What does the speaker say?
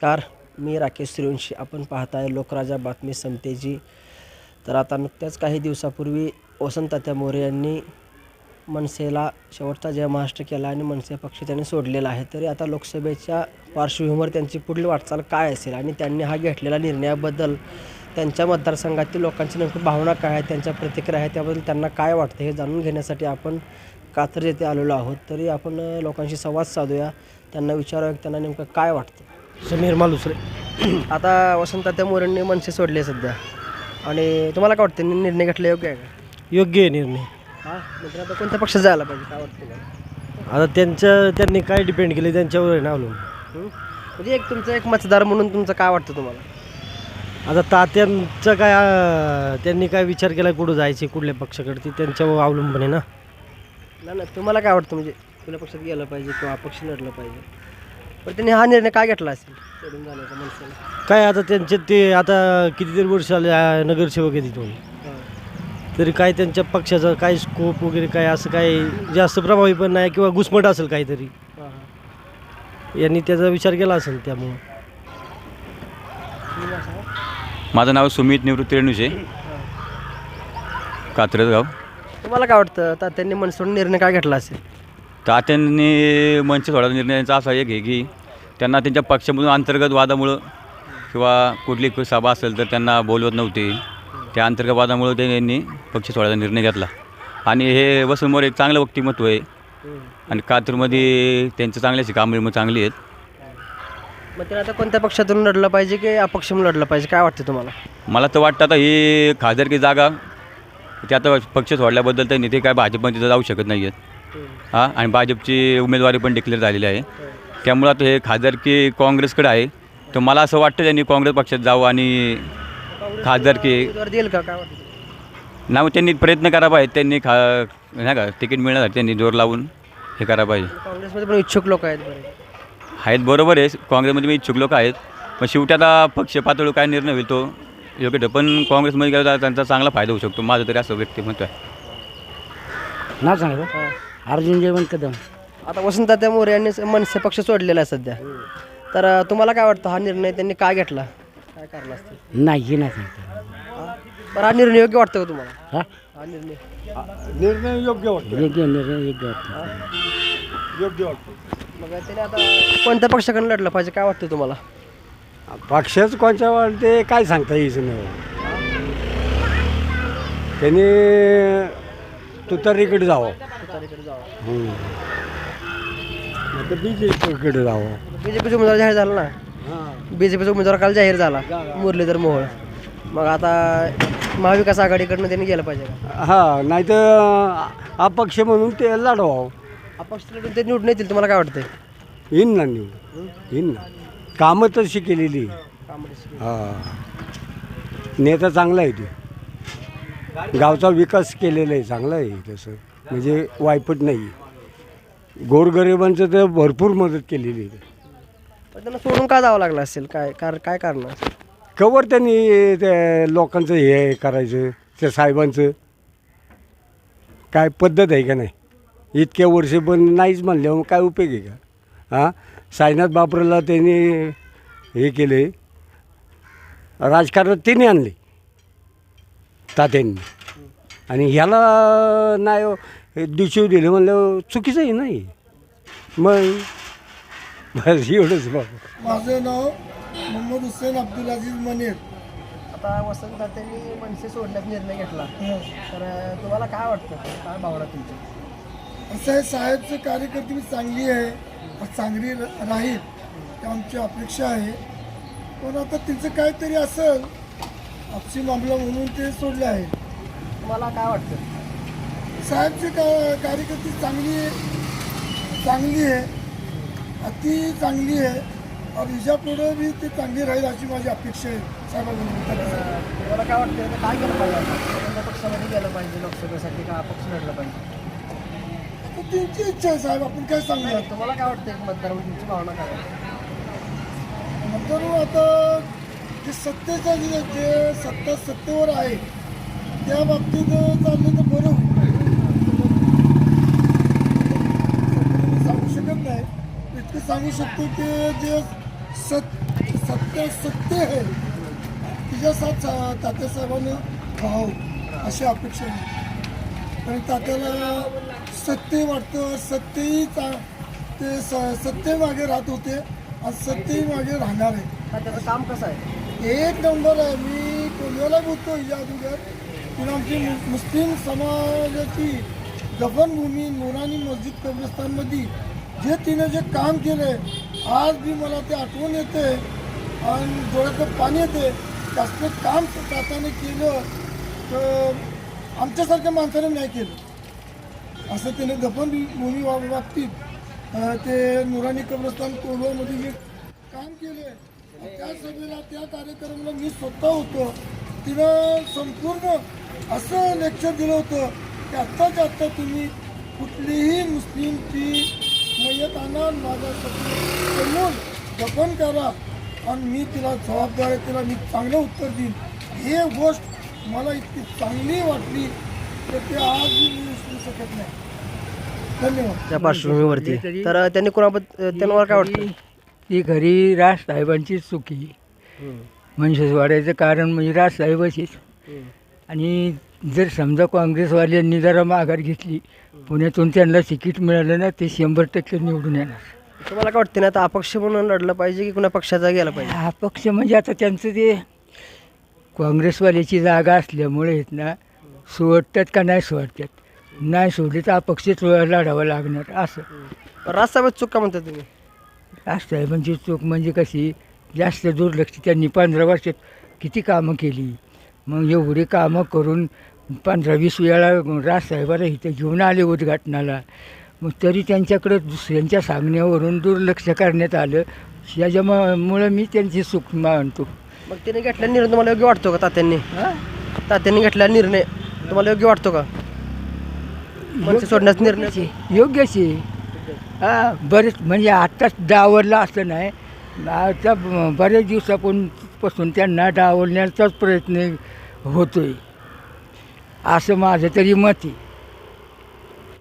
Car मी राकेश सूर्यवंशी आपण पाहताय लोकराजा बातमी समतेची तर आता नुकत्याच काही दिवसापूर्वी वसंतात्या मोरे यांनी मनसेला शेवटचा जय महाराष्ट्र केला आणि मनसे पक्ष त्यांनी सोडलेला आहे. तरी आता लोकसभेच्या पार्श्वभूमीवर त्यांची पुढील वाटचाल काय असेल आणि त्यांनी हा घेतलेल्या निर्णयाबद्दल त्यांच्या मतदारसंघातील लोकांची नेमकी भावना काय आहे त्यांच्या प्रतिक्रिया आहे त्याबद्दल त्यांना काय वाटतं हे जाणून घेण्यासाठी आपण कातर येथे आलेलो आहोत. तरी आपण लोकांशी संवाद साधूया. त्यांना विचारूया की त्यांना नेमकं काय वाटतं? समीर मालुसरे. आता वसंत मोरेंनी मनसे सोडले सध्या. आणि तुम्हाला काय वाटतं निर्णय घेतला योग्य आहे का? योग्य आहे निर्णय. हां? म्हणजे आता कोणत्या पक्षात जायला पाहिजे काय वाटतं तुम्हाला? आता त्यांच्या त्यांनी काय डिपेंड केले त्यांच्यावर आहे ना अवलंबून. हं? म्हणजे एक तुमचं एक मतदार म्हणून तुमचं काय वाटतं तुम्हाला? आता तात्यांचं काय अं, त्यांनी काय विचार केला कुठं जायचे कुठल्या पक्षाकडे ते त्यांच्यावर अवलंबून आहे ना. नाही नाही तुम्हाला काय वाटतं म्हणजे कुठल्या पक्षात गेलं पाहिजे किंवा अपक्ष लढलं पाहिजे? पण त्यांनी हा निर्णय काय घेतला असेल सोडून जाण्याचा मनसेला काय आता त्यांचे ते आता कितीतरी वर्ष आले नगरसेवक आहे तिथून. तरी काय त्यांच्या पक्षाचं काय स्कोप वगैरे काय असं काय जास्त प्रभावी पण नाही किंवा घुसमट असेल काहीतरी हां, हां. यांनी त्याचा विचार केला असेल त्यामुळं? माझं नाव सुमित निवृत्ती रेणुशे हां. कात्रजगाव तुम्हाला काय वाटतं आता त्यांनी मनसोडून निर्णय काय घेतला असेल तात्यांनी मंच सोडायचा निर्णय त्यांचा असा एक आहे की त्यांना त्यांच्या पक्षामधून अंतर्गत वादामुळं किंवा कुठली सभा असेल तर त्यांना बोलवत नव्हते. त्या अंतर्गत वादामुळं त्यांनी पक्ष सोडायचा निर्णय घेतला. आणि हे वसंतमोर एक चांगलं व्यक्तिमत्व आहे. आणि कात्रमध्ये त्यांचं चांगल्याची कामं चांगली आहेत. मग त्याला आता कोणत्या पक्षातून लढलं पाहिजे की अपक्ष म्हणून लढलं पाहिजे? काय वाटतं तुम्हाला? मला तर वाटतं आता ही खासदारकी जागा ते आता पक्ष सोडल्याबद्दल त्यांनी ते काय भाजपमध्ये जाऊ शकत नाही आहेत हां आणि भाजपची उमेदवारी पण डिक्लेअर झालेली आहे. त्यामुळं आता हे खासदारकी काँग्रेसकडे आहे तर मला असं वाटतं त्यांनी काँग्रेस पक्षात जावं आणि खासदारकी देईल का? काय वाटतं? नाव त्यांनी प्रयत्न करा पाहिजे. त्यांनी खा नाही का तिकीट मिळण्यासाठी त्यांनी जोर लावून हे करा पाहिजे. काँग्रेसमध्ये पण इच्छुक लोक आहेत बरे. आहेत बरोबर आहे. काँग्रेसमध्ये मी इच्छुक लोक आहेत. पण शेवटी आता पक्ष पातळीवर काय निर्णय होईल तो योग्य ठेव पण काँग्रेसमध्ये गेला तर त्यांचा चांगला फायदा होऊ शकतो. माझं तरी असं व्यक्तिमत्व आहे. नाव सांगा. अर्जुन जयवंत कदम. आता वसंत मोरे यांनी स- मनसे पक्ष सोडलेला आहे सध्या. तर अ, तुम्हाला काय वाटतं हा निर्णय त्यांनी काय घेतला? काय कारण असते? नाही हे नाही सांगता बरं हा निर्णय योग्य वाटतं का तुम्हाला? हा? हा निर्णय. निर्णय योग्य वाटतं योग्य निर्णय योग्य वाटतं योग्य वाटतं मग त्याने आता कोणत्या पक्षाकडून लढलं पाहिजे काय वाटतं तुम्हाला? पक्षच कोणच्या वाटते काय सांगता यायचं नाही. त्यांनी तुतारीकडे जावं. आता बी जे पीकडे जावं. बीजेपीचा उमेदवार जाहीर झाला ना? बीजेपीचा उमेदवार काल जाहीर झाला. मुरलीधर मोहोळ. मग आता महाविकास आघाडीकडनं त्यांनी गेलं पाहिजे का? हा नाही तर अपक्ष म्हणून ते लढवावं. अपक्ष लढून ते निवडून येतील तुम्हाला काय वाटतंय? येईन ना निवडून. येईन ना. कामं तशी केलेली. हा. नेता चांगला आहे ते. गावचा विकास केलेला आहे चांगला आहे तसं. म्हणजे वायपट नाही. गोरगरिबांचं तर भरपूर मदत केलेली आहे. पण त्यांना सोडून का जावं लागलं असेल? काय कार काय कारण असेल? कवर त्यांनी ते लोकांचं हे करायचं त्या साहेबांचं. काय पद्धत आहे का नाही? इतक्या वर्ष पण नाहीच म्हणल्यावर काय उपयोग आहे का? हां? साईनाथ बापराला त्यांनी हे केले राजकारणात त्यांनी आणले. तात्यांनी. आणि ह्याला नाही हो, हे दिशू दिले म्हणलं चुकीचं आहे नाही. मग बस एवढंच बाबा. माझं नाव मोहम्मद हुसेन अब्दुल अजीज मनीर. आता वसंत त्यांनी मनसे सोडण्याचा निर्णय घेतला. तर अं, तुम्हाला काय वाटतं? काय भावना तुमची? असं आहे साहेबचं कार्यकर्ती चांगली आहे चांगली र- राहील ही आमची अपेक्षा आहे. पण आता तिचं काहीतरी असेल आपसी मामला म्हणून ते सोडले आहे. तुम्हाला काय वाटतं? साहेबची का कार्यकर्ती चांगली चांगली आहे. अति चांगली आहे. आणि हिच्या पुढं बी ते चांगली राहील अशी माझी अपेक्षा आहे साहेबांकडून अं, तुम्हाला काय वाटतं? आता काय केलं पाहिजे? आता? कोणत्या पक्षामध्ये गेलं पाहिजे लोकसभेसाठी का अपक्ष लढलं पाहिजे? आता त्यांची इच्छा आहे साहेब. आपण काय सांगणार? तुम्हाला काय वाटतं? एक मतदार म्हणून तुमची भावना काय आहे? आता जे सत्तेचा जे जे सत्ता सत्तेवर आहे त्या बाबतीत चाललं तर बरं होईल. सांगू शकत नाही. इतकं सांगू शकतो की जे सत सत्य सत्य आहे तिच्या साथ तात्यासाहेबांना व्हावं अशी अपेक्षा आहे. कारण तात्याला सत्य वाटतं सत्यही चा ते स सत्य मागे राहत होते आज सत्यही मागे राहणार आहे. त्याचं काम कसं आहे? एक नंबर आहे. मी कोल्ह्याला बोलतो या अगोदर की आमची मुस्लिम समाजाची दफनभूमी नुरानी मस्जिद कब्रिस्तानमध्ये. जे तिने जे काम केले आज बी मला ते आठवण येते आणि डोळ्यातलं पाणी येते. त्याचं काम त्याने केलं तर आमच्यासारख्या माणसाने नाही केलं. असं त्याने दफनभूमी भूमी बाबतीत ते नुरानी कब्रस्तान कोल्हामध्ये जे काम केले त्या सभेला त्या कार्यक्रमाला मी स्वतः होतो. तिनं संपूर्ण असं लेक्चर दिलं होतं की आत्ताच्या आत्ता तुम्ही कुठलीही मुस्लिमची मयत आणा माझ्यासाठी जपन करा. आणि मी तिला जबाबदार आहे तिला मी चांगलं उत्तर देईन. हे गोष्ट मला इतकी चांगली वाटली तर ते आज मी विसरू शकत नाही. धन्यवाद. त्या पार्श्वभूमीवरती. तर त्यांनी कोणाबद्दल त्यांना काय वाटतं? ती खरी राजसाहेबांचीच चुकी. म्हणजे वाढायचं कारण म्हणजे राजसाहेबाचीच आणि जर समजा काँग्रेसवाल्यांनी जरा माघार घेतली पुण्यातून त्यांना तिकीट मिळालं ना ते शंभर टक्के निवडून येणार. तुम्हाला काय वाटतं ना आता अपक्ष म्हणून लढलं पाहिजे की कुणा पक्षाचा गेला पाहिजे? हा पक्ष म्हणजे आता त्यांचं ते काँग्रेसवाल्याची जागा असल्यामुळे आहेत ना सोडतात का नाही सोडतात. नाही सोडले तर अपक्षच लढावं लागणार असं. राजसाहेब चूक का म्हणता तुम्ही? राजसाहेबांची चूक म्हणजे कशी जास्त दुर्लक्ष त्यांनी पंधरा वर्षात किती कामं केली? मग एवढी कामं करून पंधरा वीस वेळा राजसाहेबाला इथं घेऊन आले उद्घाटनाला. मग तरी त्यांच्याकडं दुसऱ्यांच्या सांगण्यावरून दुर्लक्ष करण्यात आलं. याच्यामुळं मी त्यांची चूक मानतो. मग त्यांनी घेतलेला निर्णय तुम्हाला योग्य वाटतो का तात्यांनी? हां? तात्यांनी घेतलेला निर्णय तुम्हाला योग्य वाटतो का? मनसे सोडण्याचा निर्णय? योग्यच आहे हा बरेच म्हणजे आत्ताच डावरला असं नाही. आता ब- बरेच दिवसापासून पासून त्यांना डावलण्याचाच प्रयत्न होतोय. असं माझं तरी मत आहे.